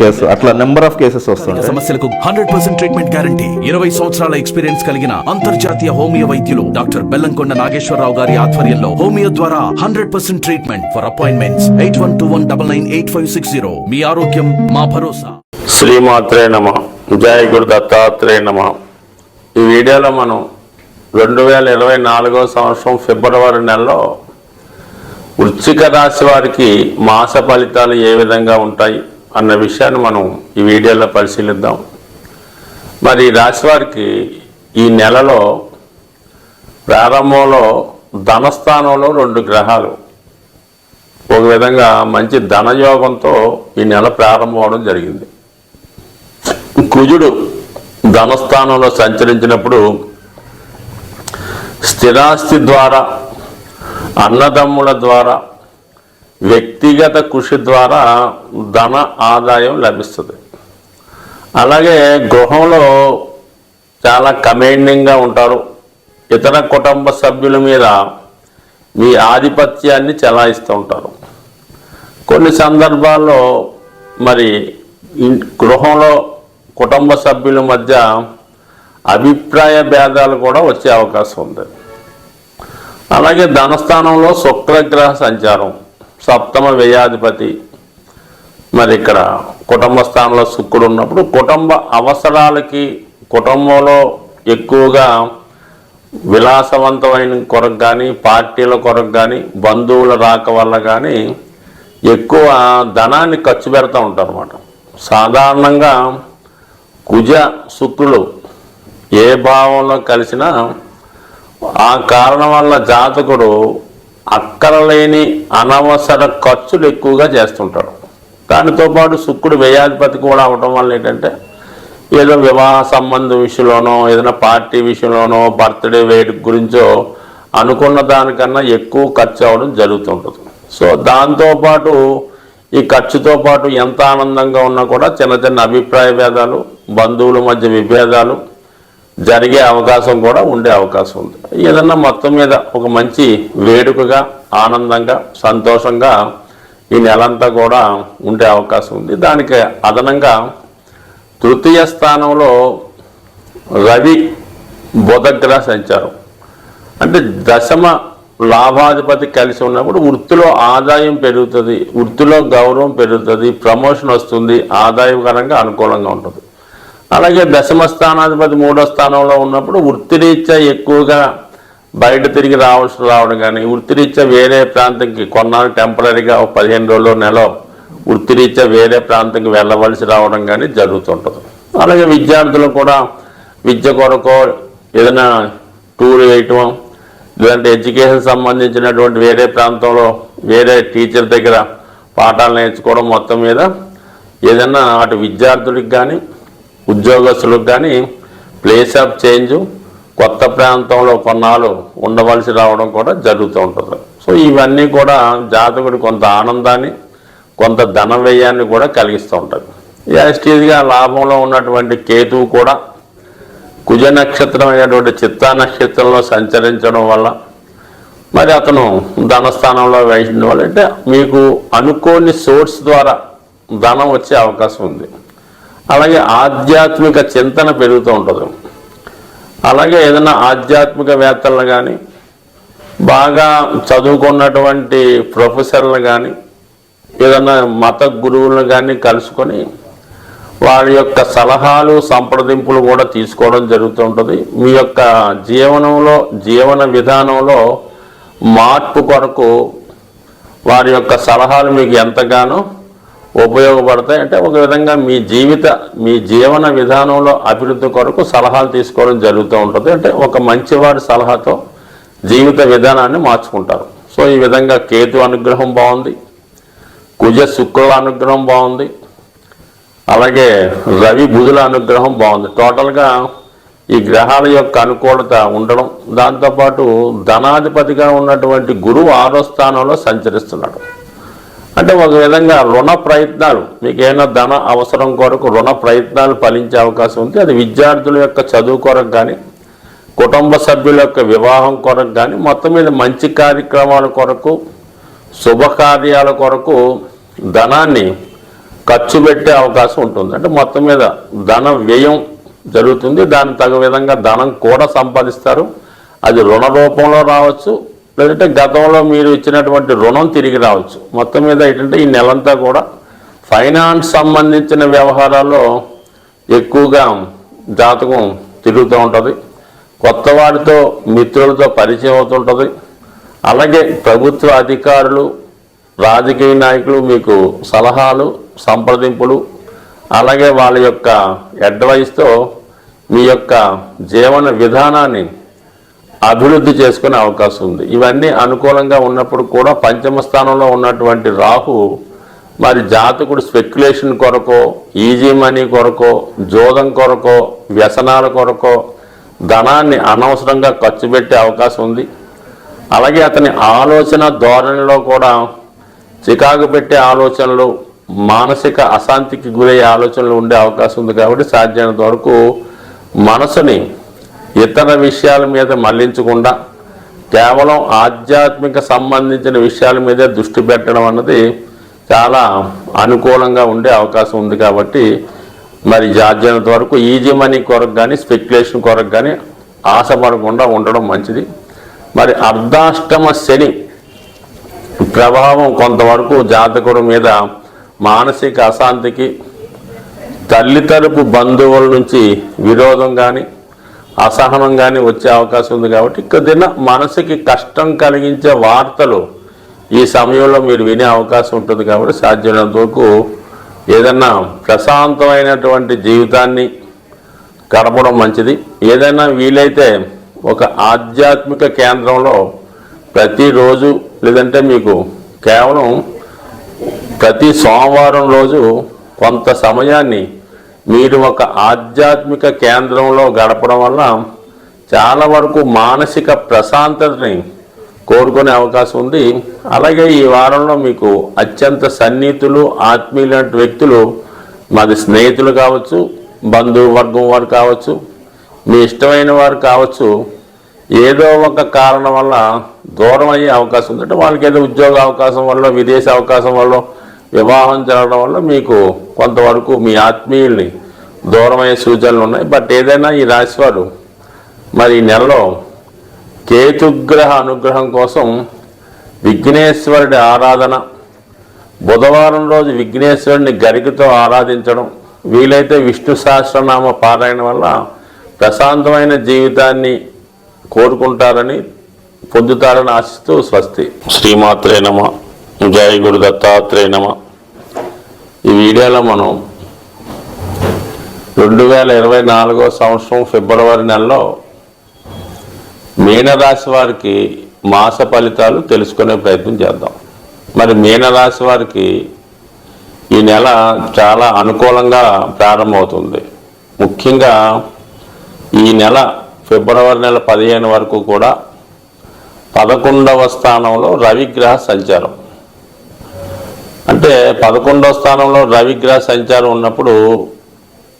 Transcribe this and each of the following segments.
Case అట్లా number of cases వస్తుంటాయి సమస్యలకు హండ్రెడ్ పర్సెంట్ ట్రీట్మెంట్ గ్యారంటీ ఇరవై సంవత్సరాల ఎక్స్పీరియన్స్ కలిగిన అంతర్జాతీయ హోమియో వైద్యులు డాక్టర్ బెల్లంకొండ నాగేశ్వరరావు గారి ఆధ్వర్యంలో హోమియో ద్వారా hundred percent treatment for appointments eight one two one double nine eight five six zero మీ ఆరోగ్యం మా భరోసా. శ్రీమాత్రే నమ. జయ గురు దత్తాత్రేయ నమ. ఈ వీడియోలో మనం రెండు వేల ఇరవై నాలుగో సంవత్సరం ఫిబ్రవరి నెలలో వృశ్చిక రాశి వారికి మాస ఫలితాలు ఏ విధంగా ఉంటాయి అన్న విషయాన్ని మనం ఈ వీడియోలో పరిశీలిద్దాం. మరి ఈ రాశి వారికి ఈ నెలలో ప్రారంభంలో ధనస్థానంలో రెండు గ్రహాలు. ఒక విధంగా మంచి ధనయోగంతో ఈ నెల ప్రారంభం అవడం జరిగింది. కుజుడు ధనస్థానంలో సంచరించినప్పుడు స్థిరాస్తి ద్వారా అన్నదమ్ముల ద్వారా వ్యక్తిగత కృషి ద్వారా ధన ఆదాయం లభిస్తుంది. అలాగే గృహంలో చాలా కమాండింగ్గా ఉంటారు. ఇతర కుటుంబ సభ్యుల మీద మీ ఆధిపత్యాన్ని చెలాయిస్తూ ఉంటారు. కొన్ని సందర్భాల్లో మరి గృహంలో కుటుంబ సభ్యుల మధ్య అభిప్రాయ భేదాలు కూడా వచ్చే అవకాశం ఉంది. అలాగే ధనస్థానంలో శుక్రగ్రహ సంచారం సప్తమ వ్యయాధిపతి. మరి ఇక్కడ కుటుంబ స్థానంలో శుక్రుడు ఉన్నప్పుడు కుటుంబ అవసరాలకి కుటుంబంలో ఎక్కువగా విలాసవంతమైన కొరకు కానీ పార్టీల కొరకు కానీ బంధువుల రాక వల్ల కానీ ఎక్కువ ధనాన్ని ఖర్చు పెడతా ఉంటారు అన్నమాట సాధారణంగా కుజ శుక్రులు ఏ భావంలో కలిసినా ఆ కారణం వల్ల జాతకుడు అక్కరలేని అనవసర ఖర్చులు ఎక్కువగా చేస్తుంటాడు. దానితో పాటు శుక్రుడు వ్యయాధిపతి కూడా అవడం వల్ల ఏంటంటే ఏదో వివాహ సంబంధ విషయంలోనో ఏదైనా పార్టీ విషయంలోనో బర్త్డే వేడుక గురించో అనుకున్న దానికన్నా ఎక్కువ ఖర్చు అవ్వడం జరుగుతుంటుంది. సో దాంతోపాటు ఈ ఖర్చుతో పాటు ఎంత ఆనందంగా ఉన్నా కూడా చిన్న చిన్న అభిప్రాయ భేదాలు బంధువుల మధ్య విభేదాలు జరిగే అవకాశం కూడా ఉండే అవకాశం ఉంది. ఏదన్నా మొత్తం మీద ఒక మంచి వేడుకగా ఆనందంగా సంతోషంగా ఈ నెలంతా కూడా ఉండే అవకాశం ఉంది. దానికి అదనంగా తృతీయ స్థానంలో రవి బుధగ్రహ సంచారం. అంటే దశమ లాభాధిపతి కలిసి ఉన్నప్పుడు వృత్తిలో ఆదాయం పెరుగుతుంది వృత్తిలో గౌరవం పెరుగుతుంది ప్రమోషన్ వస్తుంది ఆదాయకరంగా అనుకూలంగా ఉంటుంది. అలాగే దశమ స్థానాధిపతి మూడో స్థానంలో ఉన్నప్పుడు వృత్తిరీత్యా ఎక్కువగా బయట తిరిగి రావాల్సి రావడం కానీ వృత్తిరీత్యా వేరే ప్రాంతంకి కొన్నాళ్ళు టెంపరీగా ఒక పదిహేను రోజులు నెల వృత్తిరీత్యా వేరే ప్రాంతంకి వెళ్ళవలసి రావడం కానీ జరుగుతుంటుంది. అలాగే విద్యార్థులు కూడా విద్య కొరకు ఏదైనా టూర్ వేయటం లేదంటే ఎడ్యుకేషన్ సంబంధించినటువంటి వేరే ప్రాంతంలో వేరే టీచర్ దగ్గర పాఠాలు నేర్చుకోవడం మొత్తం మీద ఏదైనా అటు విద్యార్థులకు కానీ ఉద్యోగస్తులకు కానీ ప్లేస్ ఆఫ్ చేంజ్ కొత్త ప్రాంతంలో కొన్నాళ్ళు ఉండవలసి రావడం కూడా జరుగుతూ ఉంటుంది. సో ఇవన్నీ కూడా జాతకుడు కొంత ఆనందాన్ని కొంత ధన వ్యయాన్ని కూడా కలిగిస్తూ ఉంటుంది. యాస్టీజ్గా లాభంలో ఉన్నటువంటి కేతువు కూడా కుజ నక్షత్రం అయినటువంటి చిత్తా నక్షత్రంలో సంచరించడం వల్ల మరి అతను ధనస్థానంలో వేసిన వల్ల అంటే మీకు అనుకోని సోర్స్ ద్వారా ధనం వచ్చే అవకాశం ఉంది. అలాగే ఆధ్యాత్మిక చింతన పెరుగుతూ ఉంటుంది. అలాగే ఏదైనా ఆధ్యాత్మిక వేత్తలను కానీ బాగా చదువుకున్నటువంటి ప్రొఫెసర్లు కానీ ఏదైనా మత గురువులను కానీ కలుసుకొని వారి యొక్క సలహాలు సంప్రదింపులు కూడా తీసుకోవడం జరుగుతూ ఉంటుంది. మీ యొక్క జీవనంలో జీవన విధానంలో మార్పు కొరకు వారి యొక్క సలహాలు మీకు ఎంతగానో ఉపయోగపడతాయి అంటే ఒక విధంగా మీ జీవిత మీ జీవన విధానంలో అభివృద్ధి కొరకు సలహాలు తీసుకోవడం జరుగుతూ ఉంటుంది. అంటే ఒక మంచివాడి సలహాతో జీవిత విధానాన్ని మార్చుకుంటారు. సో ఈ విధంగా కేతు అనుగ్రహం బాగుంది. కుజ శుక్రుల అనుగ్రహం బాగుంది. అలాగే రవి బుధుల అనుగ్రహం బాగుంది. టోటల్గా ఈ గ్రహాల యొక్క అనుకూలత ఉండడం దాంతోపాటు ధనాధిపతిగా ఉన్నటువంటి గురువు ఆరో స్థానంలో సంచరిస్తున్నాడు. అంటే ఒక విధంగా రుణ ప్రయత్నాలు మీకు ఏమైనా ధన అవసరం కొరకు రుణ ప్రయత్నాలు ఫలించే అవకాశం ఉంది అది విద్యార్థుల యొక్క చదువు కొరకు కానీ కుటుంబ సభ్యుల యొక్క వివాహం కొరకు కానీ మొత్తం మీద మంచి కార్యక్రమాల కొరకు శుభకార్యాల కొరకు ధనాన్ని ఖర్చు పెట్టే అవకాశం ఉంటుంది. అంటే మొత్తం మీద ధన వ్యయం జరుగుతుంది. దాని తగు విధంగా ధనం కూడా సంపాదిస్తారు. అది రుణ రూపంలో రావచ్చు. లేదంటే గతంలో మీరు ఇచ్చినటువంటి రుణం తిరిగి రావచ్చు. మొత్తం మీద ఏంటంటే ఈ నెలంతా కూడా ఫైనాన్స్ సంబంధించిన వ్యవహారాల్లో ఎక్కువగా జాతకం తిరుగుతూ ఉంటుంది. కొత్త వారితో మిత్రులతో పరిచయం అవుతుంటుంది. అలాగే ప్రభుత్వ అధికారులు రాజకీయ నాయకులు మీకు సలహాలు సంప్రదింపులు అలాగే వాళ్ళ యొక్క అడ్వైస్తో మీ యొక్క జీవన విధానాన్ని అభివృద్ధి చేసుకునే అవకాశం ఉంది. ఇవన్నీ అనుకూలంగా ఉన్నప్పుడు కూడా పంచమ స్థానంలో ఉన్నటువంటి రాహు మరి జాతకుడు స్పెక్యులేషన్ కొరకో ఈజీ మనీ కొరకో జోదం కొరకో వ్యసనాల కొరకో ధనాన్ని అనవసరంగా ఖర్చు పెట్టే అవకాశం ఉంది. అలాగే అతని ఆలోచన ధోరణిలో కూడా చికాకు పెట్టే ఆలోచనలు మానసిక అశాంతికి గురయ్యే ఆలోచనలు ఉండే అవకాశం ఉంది కాబట్టి సాధ్యమైనంత వరకు మనసుని ఇతర విషయాల మీద మళ్ళించకుండా కేవలం ఆధ్యాత్మిక సంబంధించిన విషయాల మీదే దృష్టి పెట్టడం అన్నది చాలా అనుకూలంగా ఉండే అవకాశం ఉంది కాబట్టి మరి సాధ్యమైనంత వరకు ఈజీ మనీ కొరకు కానీ స్పెక్యులేషన్ కొరకు కానీ ఆశపడకుండా ఉండడం మంచిది. మరి అర్ధాష్టమ శని ప్రభావం కొంతవరకు జాతకుడు మీద మానసిక అశాంతికి తల్లి తరపు బంధువుల నుంచి విరోధం కానీ అసహనం కానీ వచ్చే అవకాశం ఉంది కాబట్టి కొద్దిన మనసుకి కష్టం కలిగించే వార్తలు ఈ సమయంలో మీరు వినే అవకాశం ఉంటుంది కాబట్టి సాధ్యమైనంత వరకు ఏదన్నా ప్రశాంతమైనటువంటి జీవితాన్ని గడపడం మంచిది. ఏదైనా వీలైతే ఒక ఆధ్యాత్మిక కేంద్రంలో ప్రతిరోజు లేదంటే మీకు కేవలం ప్రతి సోమవారం రోజు కొంత సమయాన్ని మీరు ఒక ఆధ్యాత్మిక కేంద్రంలో గడపడం వల్ల చాలా వరకు మానసిక ప్రశాంతతని కోరుకునే అవకాశం ఉంది. అలాగే ఈ వారంలో మీకు అత్యంత సన్నిహితులు ఆత్మీయులైన వ్యక్తులు మాది స్నేహితులు కావచ్చు బంధువర్గం వారు కావచ్చు మీ ఇష్టమైన వారు కావచ్చు ఏదో ఒక కారణం వల్ల దూరం అయ్యే అవకాశం ఉంది. అంటే వాళ్ళకి ఏదో ఉద్యోగ అవకాశం వల్ల విదేశీ అవకాశం వల్ల వివాహం జరగడం వల్ల మీకు కొంతవరకు మీ ఆత్మీయుల్ని దూరమయ్యే సూచనలు ఉన్నాయి. బట్ ఏదైనా ఈ రాశివారు మరి ఈ నెలలో కేతుగ్రహ అనుగ్రహం కోసం విఘ్నేశ్వరుడి ఆరాధన బుధవారం రోజు విఘ్నేశ్వరుడిని గరికతో ఆరాధించడం వీలైతే విష్ణు సహస్రనామ పారాయణ వల్ల ప్రశాంతమైన జీవితాన్ని కోరుకుంటారని పొందుతారని ఆశిస్తూ స్వస్తి. శ్రీమాత్రే నమ. జయ గురు దత్తాత్రేయ నమ. ఈ వీడియోలో మనం రెండు వేల ఇరవై నాలుగో సంవత్సరం ఫిబ్రవరి నెలలో మీనరాశి వారికి మాస ఫలితాలు తెలుసుకునే ప్రయత్నం చేద్దాం. మరి మీనరాశి వారికి ఈ నెల చాలా అనుకూలంగా ప్రారంభమవుతుంది. ముఖ్యంగా ఈ నెల ఫిబ్రవరి నెల పదిహేను వరకు కూడా పదకొండవ స్థానంలో రవిగ్రహ సంచారం. అంటే పదకొండవ స్థానంలో రవిగ్రహ సంచారం ఉన్నప్పుడు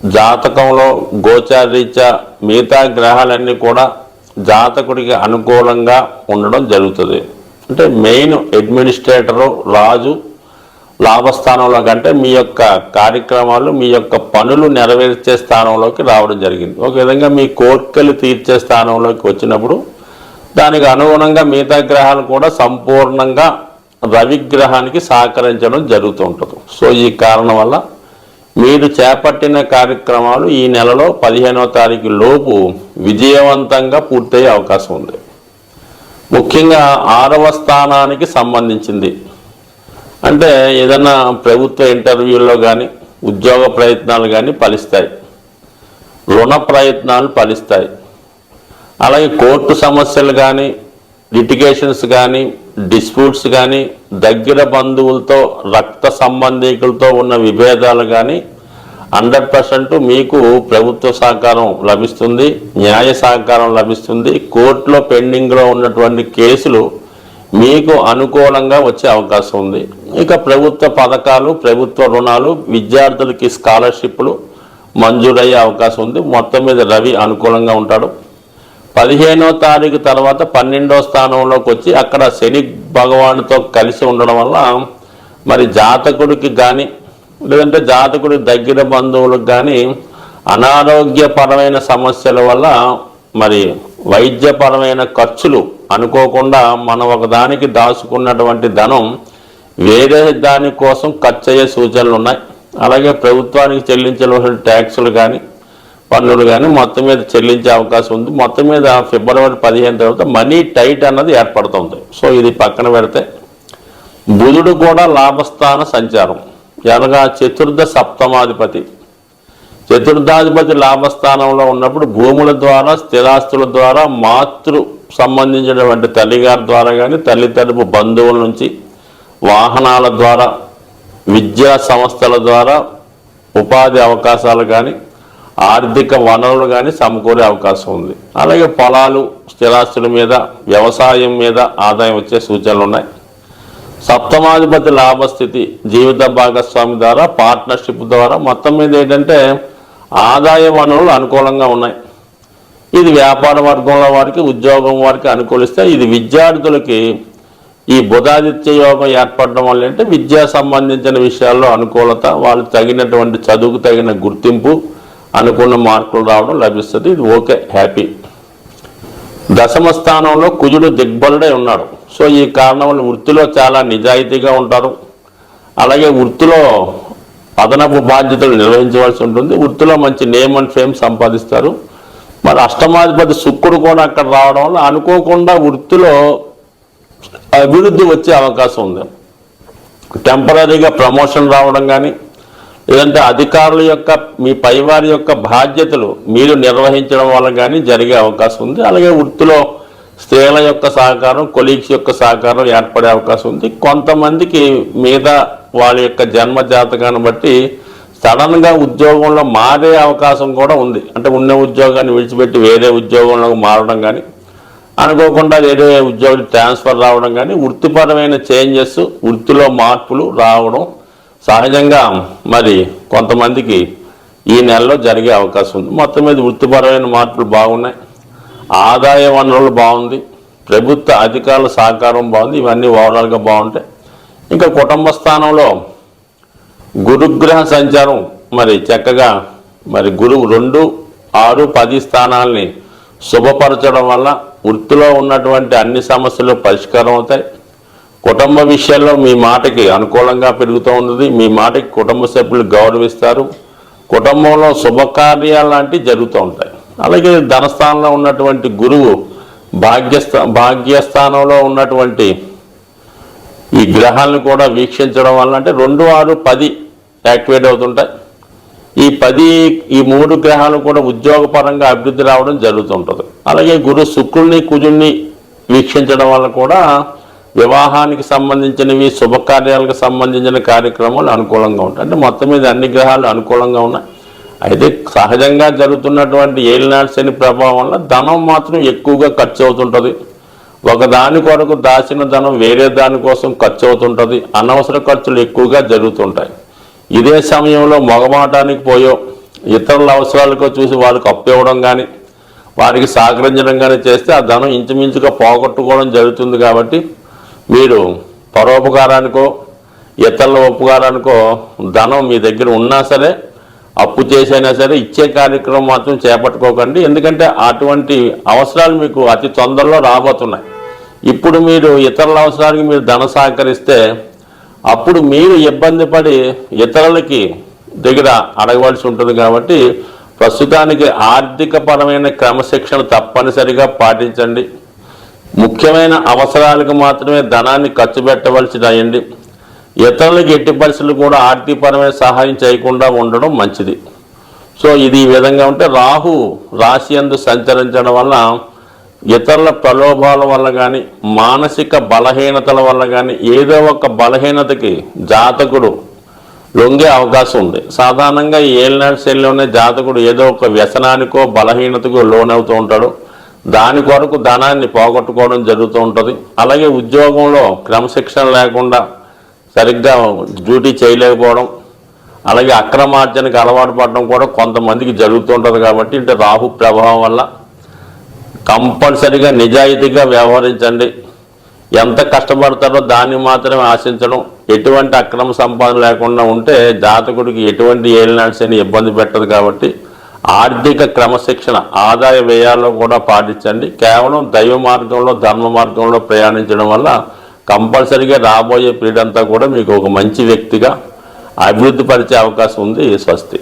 జాతకంలో గోచారీత్యా మిగతా గ్రహాలన్నీ కూడా జాతకుడికి అనుకూలంగా ఉండడం జరుగుతుంది. అంటే మెయిన్ అడ్మినిస్ట్రేటరు రాజు లాభస్థానంలో కంటే మీ యొక్క కార్యక్రమాలు మీ యొక్క పనులు నెరవేర్చే స్థానంలోకి రావడం జరిగింది. ఒక విధంగా మీ కోర్కెలు తీర్చే స్థానంలోకి వచ్చినప్పుడు దానికి అనుగుణంగా మిగతా గ్రహాలు కూడా సంపూర్ణంగా రవిగ్రహానికి సహకరించడం జరుగుతూ ఉంటుంది సో ఈ కారణం వల్ల మీరు చేపట్టిన కార్యక్రమాలు ఈ నెలలో పదిహేనవ తారీఖు లోపు విజయవంతంగా పూర్తయ్యే అవకాశం ఉంది. ముఖ్యంగా ఆరవ స్థానానికి సంబంధించింది. అంటే ఏదైనా ప్రభుత్వ ఇంటర్వ్యూల్లో కానీ ఉద్యోగ ప్రయత్నాలు కానీ ఫలిస్తాయి. రుణ ప్రయత్నాలు ఫలిస్తాయి. అలాగే కోర్టు సమస్యలు కానీ లిటిగేషన్స్ కానీ డిస్ప్యూట్స్ కానీ దగ్గర బంధువులతో రక్త సంబంధికులతో ఉన్న విభేదాలు కానీ హండ్రెడ్ పర్సెంట్ మీకు ప్రభుత్వ సహకారం లభిస్తుంది న్యాయ సహకారం లభిస్తుంది. కోర్టులో పెండింగ్లో ఉన్నటువంటి కేసులు మీకు అనుకూలంగా వచ్చే అవకాశం ఉంది. ఇక ప్రభుత్వ పథకాలు ప్రభుత్వ రుణాలు విద్యార్థులకి స్కాలర్షిప్లు మంజూరయ్యే అవకాశం ఉంది. మొత్తం మీద రవి అనుకూలంగా ఉంటాడు. పదిహేనో తారీఖు తర్వాత పన్నెండో స్థానంలోకి వచ్చి అక్కడ శని భగవానుతో కలిసి ఉండడం వల్ల మరి జాతకుడికి కానీ లేదంటే జాతకుడి దగ్గర బంధువులకు కానీ అనారోగ్యపరమైన సమస్యల వల్ల మరి వైద్యపరమైన ఖర్చులు అనుకోకుండా మనం ఒకదానికి దాచుకున్నటువంటి ధనం వేరే దాని కోసం ఖర్చు అయ్యే సూచనలు ఉన్నాయి. అలాగే ప్రభుత్వానికి చెల్లించవలసిన ట్యాక్సులు కానీ పన్నులు కానీ మొత్తం మీద చెల్లించే అవకాశం ఉంది. మొత్తం మీద ఫిబ్రవరి పదిహేను తర్వాత మనీ టైట్ అన్నది ఏర్పడుతుంది. సో ఇది పక్కన పెడితే బుధుడు కూడా లాభస్థాన సంచారం. అనగా చతుర్థ సప్తమాధిపతి. చతుర్థాధిపతి లాభస్థానంలో ఉన్నప్పుడు భూముల ద్వారా స్థిరాస్తుల ద్వారా మాతృ సంబంధించినటువంటి తల్లిగారి ద్వారా కానీ తల్లి తరపు బంధువుల నుంచి వాహనాల ద్వారా విద్యా సంస్థల ద్వారా ఉపాధి అవకాశాలు కానీ ఆర్థిక వనరులు కానీ సమకూరే అవకాశం ఉంది. అలాగే పొలాలు స్థిరాస్తుల మీద వ్యవసాయం మీద ఆదాయం వచ్చే సూచనలు ఉన్నాయి. సప్తమాధిపతి లాభస్థితి జీవిత భాగస్వామి ద్వారా పార్ట్నర్షిప్ ద్వారా మొత్తం మీద ఏంటంటే ఆదాయ వనరులు అనుకూలంగా ఉన్నాయి. ఇది వ్యాపార వర్గంలో వారికి ఉద్యోగం వారికి అనుకూలిస్తే ఇది విద్యార్థులకి ఈ బుధాదిత్య యోగం ఏర్పడడం వల్ల అంటే విద్యా సంబంధించిన విషయాల్లో అనుకూలత వాళ్ళు తగినటువంటి చదువుకు తగిన గుర్తింపు అనుకున్న మార్కులు రావడం లభిస్తుంది. ఇది ఓకే హ్యాపీ. దశమ స్థానంలో కుజుడు దిగ్బలుడై ఉన్నాడు. సో ఈ కారణం వల్ల వృత్తిలో చాలా నిజాయితీగా ఉంటారు. అలాగే వృత్తిలో అదనపు బాధ్యతలు నిర్వహించవలసి ఉంటుంది. వృత్తిలో మంచి నేమ్ అండ్ ఫేమ్ సంపాదిస్తారు. మరి అష్టమాధిపతి శుక్రుడు కూడా అక్కడ రావడం వల్ల అనుకోకుండా వృత్తిలో అభివృద్ధి వచ్చే అవకాశం ఉంది. టెంపరీగా ప్రమోషన్ రావడం కానీ లేదంటే అధికారుల యొక్క మీ పైవారి యొక్క బాధ్యతలు మీరు నిర్వహించడం వల్ల కానీ జరిగే అవకాశం ఉంది. అలాగే వృత్తిలో స్త్రీల యొక్క సహకారం కొలీగ్స్ యొక్క సహకారం ఏర్పడే అవకాశం ఉంది. కొంతమందికి మీద వాళ్ళ యొక్క జన్మ జాతకాన్ని బట్టి సడన్గా ఉద్యోగంలో మారే అవకాశం కూడా ఉంది. అంటే ఉన్న ఉద్యోగాన్ని విడిచిపెట్టి వేరే ఉద్యోగంలోకి మారడం కానీ అనుకోకుండా వేరే ఉద్యోగులు ట్రాన్స్ఫర్ రావడం కానీ వృత్తిపరమైన చేంజెస్ వృత్తిలో మార్పులు రావడం సహజంగా మరి కొంతమందికి ఈ నెలలో జరిగే అవకాశం ఉంది. మొత్తం మీద వృత్తిపరమైన మార్పులు బాగున్నాయి. ఆదాయ వనరులు బాగుంది. ప్రభుత్వ అధికారుల సహకారం బాగుంది. ఇవన్నీ ఓవరాల్గా బాగుంటాయి. ఇంకా కుటుంబ స్థానంలో గురుగ్రహ సంచారం మరి చక్కగా మరి గురువు రెండు ఆరు పది స్థానాల్ని శుభపరచడం వల్ల వృత్తిలో ఉన్నటువంటి అన్ని సమస్యలు పరిష్కారం అవుతాయి. కుటుంబ విషయాల్లో మీ మాటకి అనుకూలంగా పెరుగుతూ ఉన్నది. మీ మాటకి కుటుంబ సభ్యులు గౌరవిస్తారు. కుటుంబంలో శుభకార్యాలు లాంటివి జరుగుతూ ఉంటాయి. అలాగే ధనస్థానంలో ఉన్నటువంటి గురువు భాగ్యస్థా భాగ్యస్థానంలో ఉన్నటువంటి ఈ గ్రహాలను కూడా వీక్షించడం వల్ల అంటే రెండు ఆరు పది యాక్టివేట్ అవుతుంటాయి. ఈ పది ఈ మూడు గ్రహాలు కూడా ఉద్యోగపరంగా అభివృద్ధి రావడం జరుగుతుంటుంది అలాగే గురు శుక్రుడిని కుజుడిని వీక్షించడం వల్ల కూడా వివాహానికి సంబంధించినవి శుభకార్యాలకు సంబంధించిన కార్యక్రమాలు అనుకూలంగా ఉంటాయి. అంటే మొత్తం మీద అన్ని గ్రహాలు అనుకూలంగా ఉన్నాయి. అయితే సహజంగా జరుగుతున్నటువంటి ఏలినాడు శని ప్రభావం వల్ల ధనం మాత్రం ఎక్కువగా ఖర్చు అవుతుంటుంది. ఒక దాని కొరకు దాచిన ధనం వేరే దాని కోసం ఖర్చు అవుతుంటుంది. అనవసర ఖర్చులు ఎక్కువగా జరుగుతుంటాయి. ఇదే సమయంలో మొగమాటానికి పోయో ఇతరుల అవసరాలకు చూసి వారికి అప్పు ఇవ్వడం కానీ వారికి సహకరించడం కానీ చేస్తే ఆ ధనం ఇంచుమించుగా పోగొట్టుకోవడం జరుగుతుంది కాబట్టి మీరు పరోపకారానికో ఇతరుల ఉపకారానికో ధనం మీ దగ్గర ఉన్నా సరే అప్పు చేసైనా సరే ఇచ్చే కార్యక్రమం మాత్రం చేపట్టుకోకండి. ఎందుకంటే అటువంటి అవసరాలు మీకు అతి తొందరలో రాబోతున్నాయి. ఇప్పుడు మీరు ఇతరుల అవసరానికి మీరు ధన సహకరిస్తే అప్పుడు మీరు ఇబ్బంది పడి ఇతరులకి దగ్గర అడగవలసి ఉంటుంది కాబట్టి ప్రస్తుతానికి ఆర్థిక పరమైన క్రమశిక్షణ తప్పనిసరిగా పాటించండి. ముఖ్యమైన అవసరాలకు మాత్రమే ధనాన్ని ఖర్చు పెట్టవలసి రాయండి ఇతరులకు ఎట్టి పరిస్థితులు కూడా ఆర్థికపరమైన సహాయం చేయకుండా ఉండడం మంచిది. సో ఇది ఈ విధంగా ఉంటే రాహు రాశి అందు సంచరించడం వల్ల ఇతరుల ప్రలోభాల వల్ల కానీ మానసిక బలహీనతల వల్ల కానీ ఏదో ఒక బలహీనతకి జాతకుడు లొంగే అవకాశం ఉంది. సాధారణంగా ఈ ఏలినాడు శైలిలోనే జాతకుడు ఏదో ఒక వ్యసనానికో బలహీనతకో లోనవుతూ ఉంటాడు. దాని కొరకు ధనాన్ని పోగొట్టుకోవడం జరుగుతూ ఉంటుంది. అలాగే ఉద్యోగంలో క్రమశిక్షణ లేకుండా సరిగ్గా డ్యూటీ చేయలేకపోవడం అలాగే అక్రమార్జనకి అలవాటు పడడం కూడా కొంతమందికి జరుగుతుంటుంది కాబట్టి అంటే రాహు ప్రభావం వల్ల కంపల్సరిగా నిజాయితీగా వ్యవహరించండి. ఎంత కష్టపడతారో దాన్ని మాత్రమే ఆశించడం. ఎటువంటి అక్రమ సంపాదన లేకుండా ఉంటే జాతకుడికి ఎటువంటి ఏలినాడ్స్ అని ఇబ్బంది పెట్టదు కాబట్టి ఆర్థిక క్రమశిక్షణ ఆదాయ వ్యయాల్లో కూడా పాటించండి. కేవలం దైవ మార్గంలో ధర్మ మార్గంలో ప్రయాణించడం వల్ల కంపల్సరీగా రాబోయే పీరియడ్ అంతా కూడా మీకు ఒక మంచి వ్యక్తిగా అభివృద్ధి పరిచే అవకాశం ఉంది స్వస్తి.